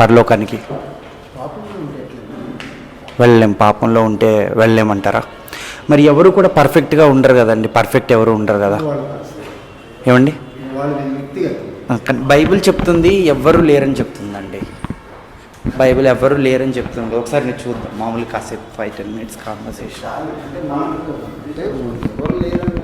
పరలోకానికి. వెళ్ళలేం పాపంలో ఉంటే వెళ్ళలేమంటారా? మరి ఎవరు కూడా పర్ఫెక్ట్గా ఉండరు కదండి పర్ఫెక్ట్ ఎవరు ఉండరు కదా. ఏమండి? కానీ బైబిల్ చెప్తుంది ఎవ్వరు లేరని చెప్తుందండి. బైబిల్ ఎవ్వరు లేరని చెప్తుంది ఒకసారి నేను చూద్దాం మామూలు కాసేపు ఫైవ్ టెన్ మినిట్స్ కాన్వర్సేషన్. ఎవరు లేరని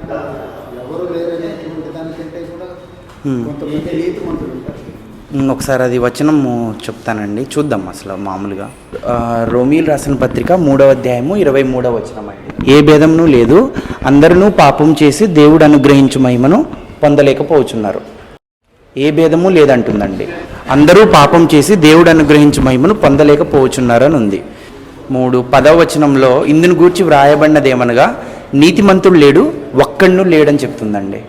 ఒకసారి అది వచనం చెప్తానండి. చూద్దాం అసలు మామూలుగా. ఆ, రోమీలు రాసిన పత్రిక మూడవ అధ్యాయము ఇరవై మూడవ వచనం అండి. ఏ భేదమును లేదు అందరినూ పాపం చేసి దేవుడు అనుగ్రహించు మహిమను పొందలేకపోతున్నారు ఏ భేదము లేదంటుందండి. అందరూ పాపం చేసి దేవుడు అనుగ్రహించు మహిమను పొందలేకపోవచ్చున్నారని ఉంది. మూడు పదవ వచనంలో ఇందును గూర్చి వ్రాయబడినదేమనగా నీతిమంతుడు లేడు ఒక్కడును లేడని చెప్తుందండి.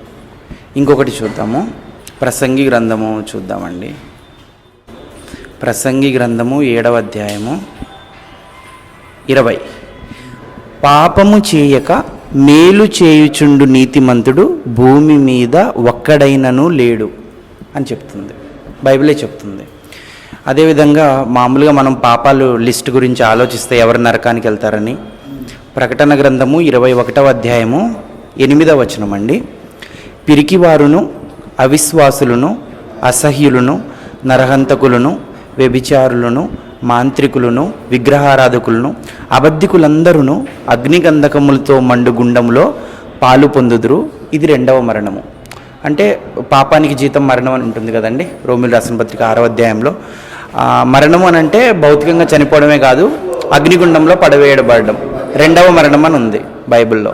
ఇంకొకటి చూద్దాము. ప్రసంగి గ్రంథము చూద్దామండి. ప్రసంగి గ్రంథము ఏడవ అధ్యాయము ఇరవై. పాపము చేయక మేలు చేయుచుండు నీతిమంతుడు భూమి మీద ఒక్కడైనను లేడు అని చెప్తుంది. బైబిలే చెప్తుంది. అదేవిధంగా మామూలుగా మనం పాపాలు లిస్ట్ గురించి ఆలోచిస్తే ఎవరు నరకానికి వెళ్తారని ప్రకటన గ్రంథము ఇరవై ఒకటవ అధ్యాయము ఎనిమిదవ వచనం అండి పిరికివారును అవిశ్వాసులను అసహ్యులను నరహంతకులను వ్యభిచారులను మాంత్రికులను విగ్రహారాధకులను అబద్ధికులందరూ అగ్నిగంధకములతో మండుగుండములో పాలు పొందుదురు. ఇది రెండవ మరణము. అంటే పాపానికి జీతం మరణం అని ఉంటుంది కదండి రోమిల్ రాసిన పత్రిక ఆరో అధ్యాయంలో. మరణం అని అంటే భౌతికంగా చనిపోవడమే కాదు అగ్నిగుండంలో పడవేయబడడం. రెండవ మరణం అని ఉంది బైబిల్లో.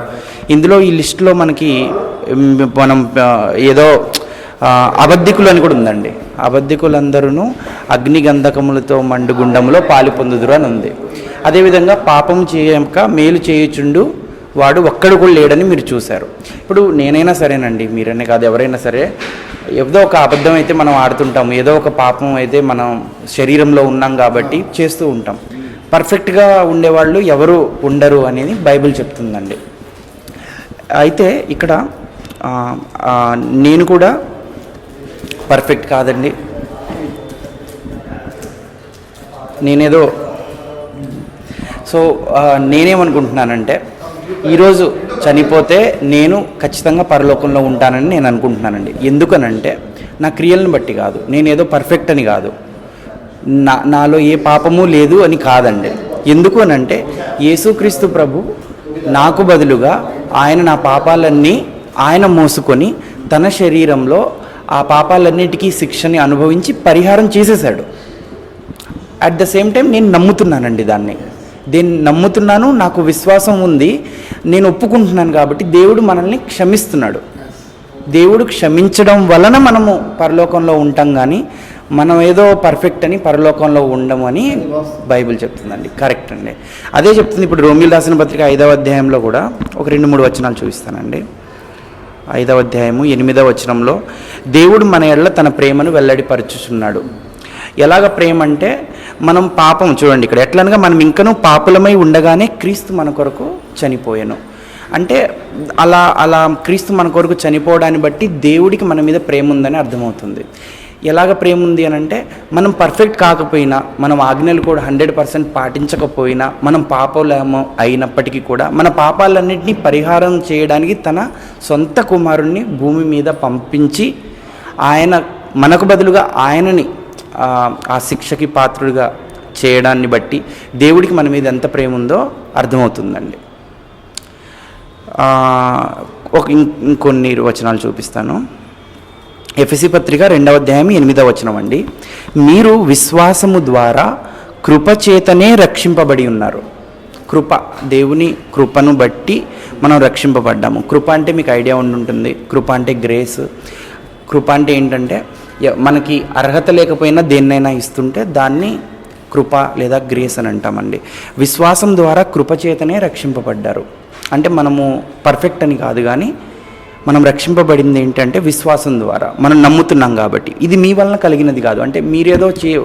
ఇందులో ఈ లిస్టులో మనకి మనం ఏదో అబద్ధికులు అని కూడా ఉందండి. అబద్ధికులందరూ అగ్నిగంధకములతో మండుగుండములో పాలు పొందుదురు అని ఉంది. అదేవిధంగా పాపం చేయక మేలు చేయుచుండు వాడు ఒక్కడు కూడా లేడని మీరు చూశారు. ఇప్పుడు నేనైనా సరేనండి మీరనే కాదు ఎవరైనా సరే ఏదో ఒక అబద్ధం అయితే మనం ఆడుతుంటాం ఏదో ఒక పాపం అయితే మనం శరీరంలో ఉన్నాం కాబట్టి చేస్తూ ఉంటాం. పర్ఫెక్ట్గా ఉండేవాళ్ళు ఎవరు ఉండరు అనేది బైబిల్ చెప్తుందండి. అయితే ఇక్కడ నేను కూడా పర్ఫెక్ట్ కాదండి. నేనేదో సో నేనేమనుకుంటున్నానంటే ఈరోజు చనిపోతే నేను ఖచ్చితంగా పరలోకంలో ఉంటానని నేను అనుకుంటున్నానండి. ఎందుకనంటే నా క్రియలను బట్టి కాదు. నేనేదో పర్ఫెక్ట్ అని కాదు. నా నాలో ఏ పాపము లేదు అని కాదండి. ఎందుకు అనంటే యేసుక్రీస్తు ప్రభు నాకు బదులుగా ఆయన నా పాపాలన్నీ ఆయన మోసుకొని తన శరీరంలో ఆ పాపాలన్నిటికీ శిక్షని అనుభవించి పరిహారం చేసేసాడు అట్ ద సేమ్ టైం నేను నమ్ముతున్నానండి దాన్ని. దీన్ని నమ్ముతున్నాను నాకు విశ్వాసం ఉంది నేను ఒప్పుకుంటున్నాను కాబట్టి దేవుడు మనల్ని క్షమిస్తున్నాడు. దేవుడు క్షమించడం వలన మనము పరలోకంలో ఉంటాం కానీ మనం ఏదో పర్ఫెక్ట్ అని పరలోకంలో ఉండము అని బైబిల్ చెప్తుందండి. కరెక్ట్ అండి. అదే చెప్తుంది ఇప్పుడు రోమిల్ రాసిన పత్రిక ఐదవ అధ్యాయంలో కూడా ఒక రెండు మూడు వచనాలు చూపిస్తానండి. ఐదవ అధ్యాయము ఎనిమిదవ వచనంలో దేవుడు మన ఎడల తన ప్రేమను వెల్లడిపరుచుచున్నాడు. ఎలాగ ప్రేమ అంటే మనం పాపం చూడండి ఇక్కడ ఎట్లనగా మనం ఇంకనూ పాపులమై ఉండగానే క్రీస్తు మన కొరకు చనిపోయాను. అంటే అలా అలా క్రీస్తు మన కొరకు చనిపోవడాన్ని బట్టి దేవుడికి మన మీద ప్రేమ ఉందని అర్థమవుతుంది. ఎలాగ ప్రేమ ఉంది అని అంటే మనం పర్ఫెక్ట్ కాకపోయినా మనం ఆజ్ఞలు కూడా హండ్రెడ్ పర్సెంట్ పాటించకపోయినా మనం పాపలేమో అయినప్పటికీ కూడా మన పాపాలన్నింటినీ పరిహారం చేయడానికి తన సొంత కుమారుణ్ణి భూమి మీద పంపించి ఆయన మనకు బదులుగా ఆయనని ఆ, శిక్షకి పాత్రుడిగా చేయడాన్ని బట్టి దేవుడికి మన మీద ఎంత ప్రేమ ఉందో అర్థమవుతుందండి. ఒక ఇంకొన్ని వచనాలు చూపిస్తాను. ఎఫ్ఎసి పత్రిక రెండవ అధ్యాయం ఎనిమిదవ వచనం అండి. మీరు విశ్వాసము ద్వారా కృపచేతనే రక్షింపబడి ఉన్నారు. కృప దేవుని కృపను బట్టి మనం రక్షింపబడ్డాము. కృప అంటే మీకు ఐడియా ఉండి ఉంటుంది. కృప అంటే గ్రేస్. కృప అంటే ఏంటంటే మనకి అర్హత లేకపోయినా దేన్నైనా ఇస్తుంటే దాన్ని కృప లేదా గ్రేస్ అని అంటామండి. విశ్వాసం ద్వారా కృపచేతనే రక్షింపబడ్డారు. అంటే మనము పర్ఫెక్ట్ అని కాదు కానీ మనం రక్షింపబడింది ఏంటంటే విశ్వాసం ద్వారా. మనం నమ్ముతున్నాం కాబట్టి. ఇది మీ వలన కలిగినది కాదు. అంటే మీరేదో చే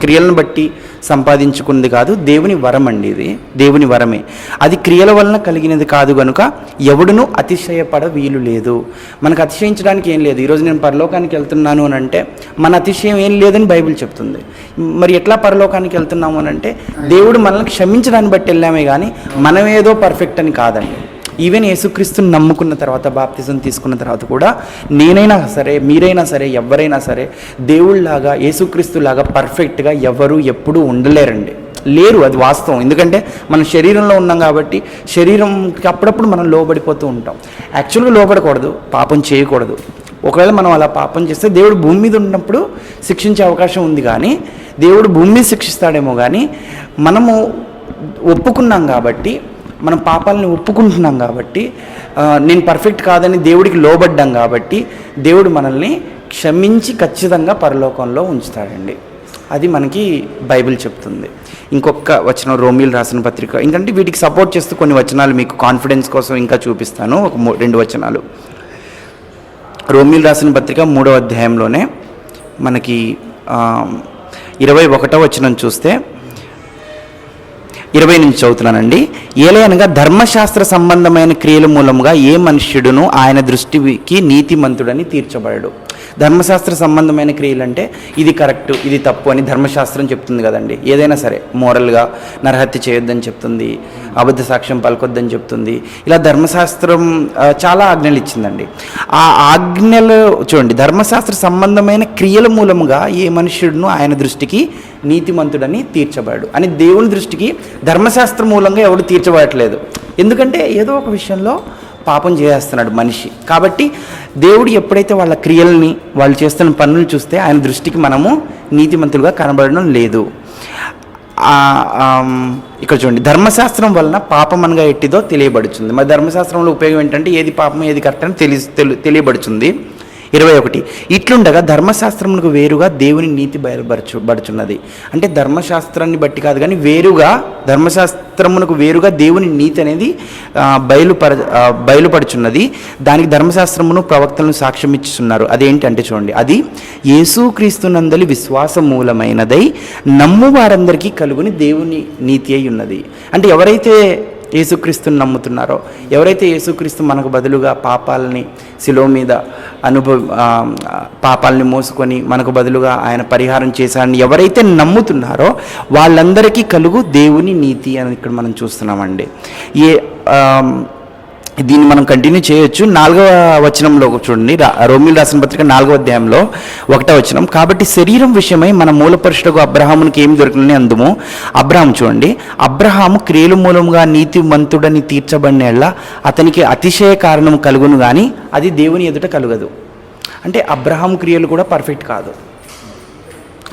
క్రియలను బట్టి సంపాదించుకున్నది కాదు. దేవుని వరం అండి ఇది. దేవుని వరమే. అది క్రియల వలన కలిగినది కాదు కనుక ఎవడును అతిశయపడ వీలు లేదు. మనకు అతిశయించడానికి ఏం లేదు. ఈరోజు నేను పరలోకానికి వెళ్తున్నాను అని అంటే మన అతిశయం ఏం లేదని బైబిల్ చెప్తుంది. మరి ఎట్లా పరలోకానికి వెళ్తున్నాము అని అంటే దేవుడు మనల్ని క్షమించడాన్ని బట్టి వెళ్ళామే కానీ మనమేదో పర్ఫెక్ట్ అని కాదండి. ఈవెన్ యేసుక్రీస్తుని నమ్ముకున్న తర్వాత బాప్తిజం తీసుకున్న తర్వాత కూడా నేనైనా సరే మీరైనా సరే ఎవరైనా సరే దేవుళ్ళలాగా యేసుక్రీస్తులాగా పర్ఫెక్ట్గా ఎవరు ఎప్పుడూ ఉండలేరండి. లేరు అది వాస్తవం. ఎందుకంటే మనం శరీరంలో ఉన్నాం కాబట్టి శరీరంకి అప్పుడప్పుడు మనం లోబడిపోతూ ఉంటాం. యాక్చువల్గా లోబడకూడదు పాపం చేయకూడదు. ఒకవేళ మనం అలా పాపం చేస్తే దేవుడు భూమి మీద ఉన్నప్పుడు శిక్షించే అవకాశం ఉంది కానీ దేవుడు భూమి మీద శిక్షిస్తాడేమో కానీ మనము ఒప్పుకున్నాం కాబట్టి మనం పాపాలని ఒప్పుకుంటున్నాం కాబట్టి నేను పర్ఫెక్ట్ కాదని దేవుడికి లోబడ్డాం కాబట్టి దేవుడు మనల్ని క్షమించి ఖచ్చితంగా పరలోకంలో ఉంచుతాడండి. అది మనకి బైబిల్ చెప్తుంది. ఇంకొక వచనం రోమిల్ రాసిన పత్రిక. ఎందుకంటే వీటికి సపోర్ట్ చేస్తూ కొన్ని వచనాలు మీకు కాన్ఫిడెన్స్ కోసం ఇంకా చూపిస్తాను. ఒక మూ- రెండు వచనాలు. రోమిల్ రాసిన పత్రిక మూడవ అధ్యాయంలోనే మనకి ఇరవై ఒకటో వచనం చూస్తే ఇరవై నుంచి చదువుతున్నానండి. ఏలయనగా ధర్మశాస్త్ర సంబంధమైన క్రియల మూలముగా ఏ మనుష్యుడును ఆయన దృష్టికి నీతిమంతుడని తీర్చబడడు. ధర్మశాస్త్ర సంబంధమైన క్రియలు అంటే ఇది కరెక్ట్ ఇది తప్పు అని ధర్మశాస్త్రం చెప్తుంది కదండి. ఏదైనా సరే మోరల్గా నరహత్య చేయొద్దని చెప్తుంది అబద్ధ సాక్ష్యం పలకొద్దని చెప్తుంది. ఇలా ధర్మశాస్త్రం చాలా ఆజ్ఞలు ఇచ్చిందండి. ఆ ఆజ్ఞలు చూడండి ధర్మశాస్త్ర సంబంధమైన క్రియల మూలముగా ఏ మనుష్యుడును ఆయన దృష్టికి నీతిమంతుడని తీర్చబడు అని దేవుని దృష్టికి ధర్మశాస్త్ర మూలంగా ఎవడు తీర్చబడట్లేదు. ఎందుకంటే ఏదో ఒక విషయంలో పాపం చేసేస్తున్నాడు మనిషి. కాబట్టి దేవుడు ఎప్పుడైతే వాళ్ళ క్రియల్ని వాళ్ళు చేస్తున్న పనులు చూస్తే ఆయన దృష్టికి మనము నీతిమంతులుగా కనబడడం లేదు. ఇక్కడ చూడండి. ధర్మశాస్త్రం వలన పాపం అనగా ఎట్టిదో తెలియబడుతుంది మరి ధర్మశాస్త్రంలో ఉపయోగం ఏంటంటే ఏది పాపం ఏది కరెక్ట్ అని తెలియ తెలియబడుతుంది ఇరవై ఒకటి. ఇట్లుండగా ధర్మశాస్త్రమునకు వేరుగా దేవుని నీతి బయలుపరచు బడుచున్నది అంటే ధర్మశాస్త్రాన్ని బట్టి కాదు కానీ వేరుగా ధర్మశాస్త్రమునకు వేరుగా దేవుని నీతి అనేది బయలుపర బయలుపడుచున్నది. దానికి ధర్మశాస్త్రమును ప్రవక్తలను సాక్ష్యం ఇచ్చుతున్నారు అదేంటంటే చూడండి. అది యేసుక్రీస్తునందలి విశ్వాస మూలమైనదై నమ్ము వారందరికీ కలుగుని దేవుని నీతి అయి ఉన్నది అంటే ఎవరైతే యేసుక్రీస్తుని నమ్ముతున్నారో? ఎవరైతే యేసుక్రీస్తు మనకు బదులుగా పాపాలని శిలో మీద అనుభవ పాపాలని మోసుకొని మనకు బదులుగా ఆయన పరిహారం చేశారని ఎవరైతే నమ్ముతున్నారో వాళ్ళందరికీ కలుగు దేవుని నీతి అని ఇక్కడ మనం చూస్తున్నామండి. ఏ దీన్ని మనం కంటిన్యూ చేయొచ్చు. నాలుగవ వచనంలో చూడండి. రోమిల్ రాసిన పత్రిక నాలుగవ అధ్యాయంలో ఒకటో వచనం. కాబట్టి శరీరం విషయమై మన మూలపరుషులకు అబ్రహామునికి ఏం దొరికినని అందుము? అబ్రహాం చూడండి. అబ్రహాము క్రియలు మూలంగా నీతిమంతుడని తీర్చబడిన అతనికి అతిశయ కారణం కలుగును కానీ అది దేవుని ఎదుట కలుగదు. అంటే అబ్రహాం క్రియలు కూడా పర్ఫెక్ట్ కాదు.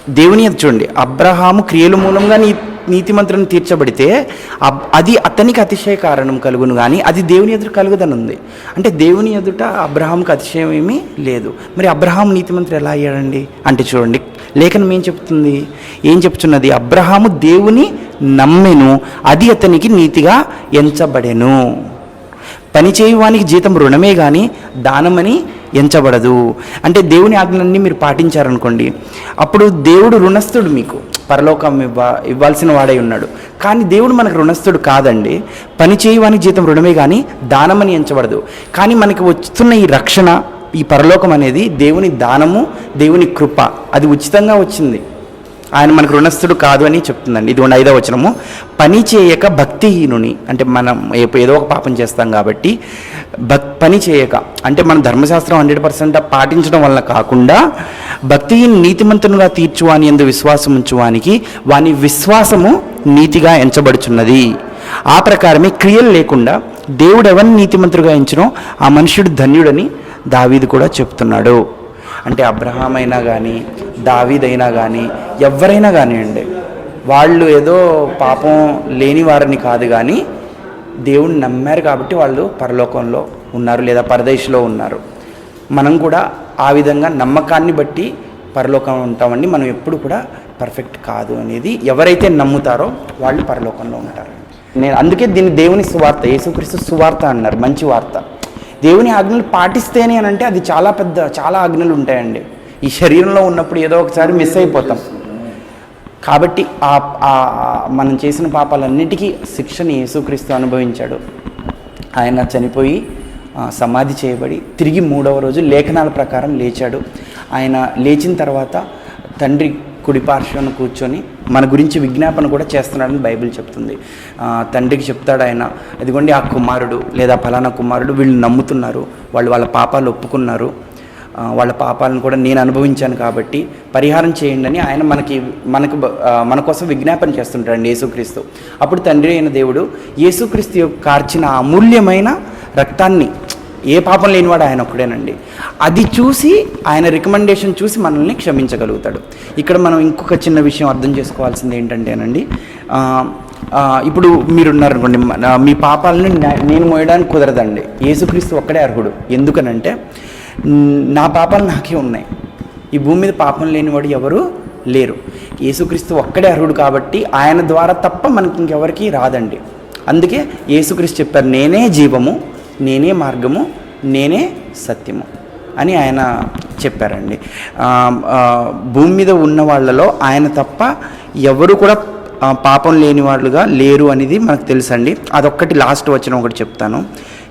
దేవుని ఎదుట చూడండి. అబ్రహాము క్రియలు మూలంగా నీ నీతిమంతులను తీర్చబడితే అబ్- అది అతనికి అతిశయ కారణం కలుగును కానీ అది దేవుని ఎదుట కలుగుదనుంది. అంటే దేవుని ఎదుట అబ్రహాంకి అతిశయం ఏమీ లేదు. మరి అబ్రహాం నీతిమంతుడు ఎలా అయ్యాడండి? అంటే చూడండి లేఖనం ఏం చెప్తుంది? ఏం చెప్తున్నది? అబ్రహాము దేవుని నమ్మెను అది అతనికి నీతిగా ఎంచబడెను. పనిచేయువానికి జీతం రుణమే కానీ దానమని ఎంచబడదు. అంటే దేవుని ఆజ్ఞలన్నీ మీరు పాటించారనుకోండి అప్పుడు దేవుడు రుణస్థుడు మీకు. పరలోకం ఇవ్వ ఇవ్వాల్సిన వాడై ఉన్నాడు. కానీ దేవుడు మనకు రుణస్థుడు కాదండి. పని చేయవాని జీతం రుణమే కానీ దానమని ఎంచబడదు. కానీ మనకి వస్తున్న ఈ రక్షణ ఈ పరలోకం అనేది దేవుని దానము దేవుని కృప. అది ఉచితంగా వచ్చింది. ఆయన మనకు రుణస్థుడు కాదు అని చెప్తుందండి. ఇది ఐదవ వచనము. పని చేయక భక్తిహీనుని అంటే మనం ఏదో ఒక పాపం చేస్తాం కాబట్టి భక్ పని చేయక అంటే మనం ధర్మశాస్త్రం హండ్రెడ్ పర్సెంట్ పాటించడం వల్ల కాకుండా భక్తిహీన నీతిమంతునుగా తీర్చువాని ఎందు విశ్వాసం ఉంచువానికి వాని విశ్వాసము నీతిగా ఎంచబడుచున్నది. ఆ ప్రకారమే క్రియలు లేకుండా దేవుడు ఎవరిని నీతిమంతుడుగా ఎంచినో ఆ మనుషుడు ధన్యుడని దావీది కూడా చెప్తున్నాడు. అంటే అబ్రహాం అయినా కానీ దావీదైనా కానీ ఎవరైనా కానివ్వండి. వాళ్ళు ఏదో పాపం లేని వారిని కాదు కానీ దేవుణ్ణి నమ్మారు కాబట్టి వాళ్ళు పరలోకంలో ఉన్నారు లేదా పరదేశంలో ఉన్నారు. మనం కూడా ఆ విధంగా నమ్మకాన్ని బట్టి పరలోకం ఉంటామండి. మనం ఎప్పుడు కూడా పర్ఫెక్ట్ కాదు అనేది ఎవరైతే నమ్ముతారో వాళ్ళు పరలోకంలో ఉంటారు. నేను అందుకే దీన్ని దేవుని సువార్త యేసుక్రీస్తు సువార్త అన్నారు. మంచి వార్త. దేవుని ఆజ్ఞలు పాటిస్తేనే అని అంటే అది చాలా పెద్ద చాలా ఆజ్ఞలు ఉంటాయండి. ఈ శరీరంలో ఉన్నప్పుడు ఏదో ఒకసారి మిస్ అయిపోతాం. కాబట్టి ఆ మనం చేసిన పాపాలన్నిటికీ శిక్షని యేసుక్రీస్తు అనుభవించాడు. ఆయన చనిపోయి సమాధి చేయబడి తిరిగి మూడవ రోజు లేఖనాల ప్రకారం లేచాడు. ఆయన లేచిన తర్వాత తండ్రి కుడిపార్శ్వను కూర్చొని మన గురించి విజ్ఞాపన కూడా చేస్తున్నాడని బైబిల్ చెప్తుంది. తండ్రికి చెప్తాడు ఆయన ఇదిగోండి ఆ కుమారుడు లేదా ఫలానా కుమారుడు వీళ్ళు నమ్ముతున్నారు వాళ్ళు వాళ్ళ పాపాలు ఒప్పుకున్నారు. వాళ్ళ పాపాలను కూడా నేను అనుభవించాను కాబట్టి పరిహారం చేయండి అని ఆయన మనకి మనకు మన కోసం విజ్ఞాపన చేస్తుంటాడండి యేసుక్రీస్తు. అప్పుడు తండ్రి అయిన దేవుడు యేసుక్రీస్తు యొక్క కార్చిన అమూల్యమైన రక్తాన్ని ఏ పాపం లేనివాడు ఆయన ఒక్కడేనండి. అది చూసి ఆయన రికమెండేషన్ చూసి మనల్ని క్షమించగలుగుతాడు. ఇక్కడ మనం ఇంకొక చిన్న విషయం అర్థం చేసుకోవాల్సింది ఏంటంటేనండి ఇప్పుడు మీరున్నారనుకోండి మన- మీ పాపాలను నేను మోయడానికి కుదరదండి. యేసుక్రీస్తు ఒక్కడే అర్హుడు. ఎందుకనంటే నా పాపాలు నాకే ఉన్నాయి. ఈ భూమి మీద పాపం లేనివాడు ఎవరు లేరు. యేసుక్రీస్తు ఒక్కడే అర్హుడు కాబట్టి ఆయన ద్వారా తప్ప మనకి ఇంకెవరికి రాదండి. అందుకే యేసుక్రీస్తు చెప్పారు నేనే జీవము నేనే మార్గము నేనే సత్యము అని ఆయన చెప్పారండి. భూమి మీద ఉన్న వాళ్ళలో ఆయన తప్ప ఎవరు కూడా పాపం లేని వాళ్ళుగా లేరు అనేది మనకు తెలుసండి. అదొక్కటి లాస్ట్ వచ్చిన ఒకటి చెప్తాను.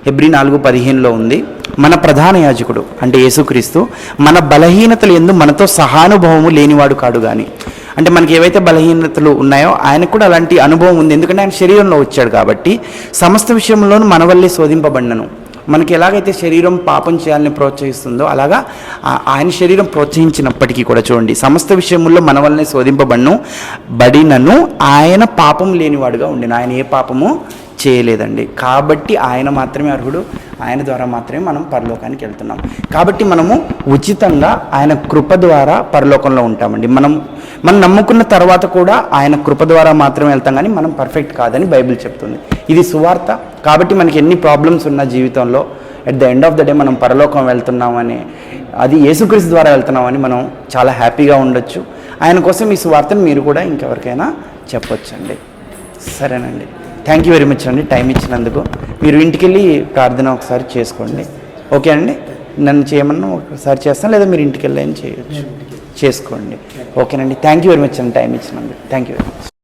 హెబ్రి నాలుగు పదిహేనులో ఉంది. మన ప్రధాన యాజకుడు అంటే యేసుక్రీస్తు మన బలహీనతలు ఎందు మనతో సహానుభవము లేనివాడు కాడు కానీ అంటే మనకి ఏవైతే బలహీనతలు ఉన్నాయో ఆయనకు కూడా అలాంటి అనుభవం ఉంది. ఎందుకంటే ఆయన శరీరంలో వచ్చాడు కాబట్టి సమస్త విషయంలోనూ మన వల్లే శోధింపబడినను. మనకి ఎలాగైతే శరీరం పాపం చేయాలని ప్రోత్సహిస్తుందో అలాగా ఆయన శరీరం ప్రోత్సహించినప్పటికీ కూడా చూడండి సమస్త విషయముల్లో మన వల్లనే శోధింపబడను బడినను ఆయన పాపం లేనివాడుగా ఉండిన ఆయన ఏ పాపము చేయలేదండి. కాబట్టి ఆయన మాత్రమే అర్హుడు ఆయన ద్వారా మాత్రమే మనం పరలోకానికి వెళ్తున్నాం. కాబట్టి మనము ఉచితంగా ఆయన కృప ద్వారా పరలోకంలో ఉంటామండి. మనం మనం నమ్ముకున్న తర్వాత కూడా ఆయన కృప ద్వారా మాత్రమే వెళ్తాం కానీ మనం పర్ఫెక్ట్ కాదని బైబిల్ చెప్తుంది. ఇది సువార్త. కాబట్టి మనకి ఎన్ని ప్రాబ్లమ్స్ ఉన్న జీవితంలో at the end of the day మనం పరలోకం వెళ్తున్నామని అది యేసుక్రీస్తు ద్వారా వెళ్తున్నామని మనం చాలా హ్యాపీగా ఉండొచ్చు. ఆయన కోసం ఈ సువార్తను మీరు కూడా ఇంకెవరికైనా చెప్పొచ్చండి. సరేనండి. థ్యాంక్ యూ వెరీ మచ్ అండి టైం ఇచ్చినందుకు. మీరు ఇంటికి వెళ్ళి ప్రార్థన ఒకసారి చేసుకోండి. ఓకే అండి? నన్ను చేయమన్నా ఒకసారి చేస్తాను లేదా మీరు ఇంటికి వెళ్ళి చేయొచ్చు? చేసుకోండి. ఓకేనండి. థ్యాంక్ యూ వెరీ మచ్ అండి. టైం ఇచ్చినందుకు. Thank you very much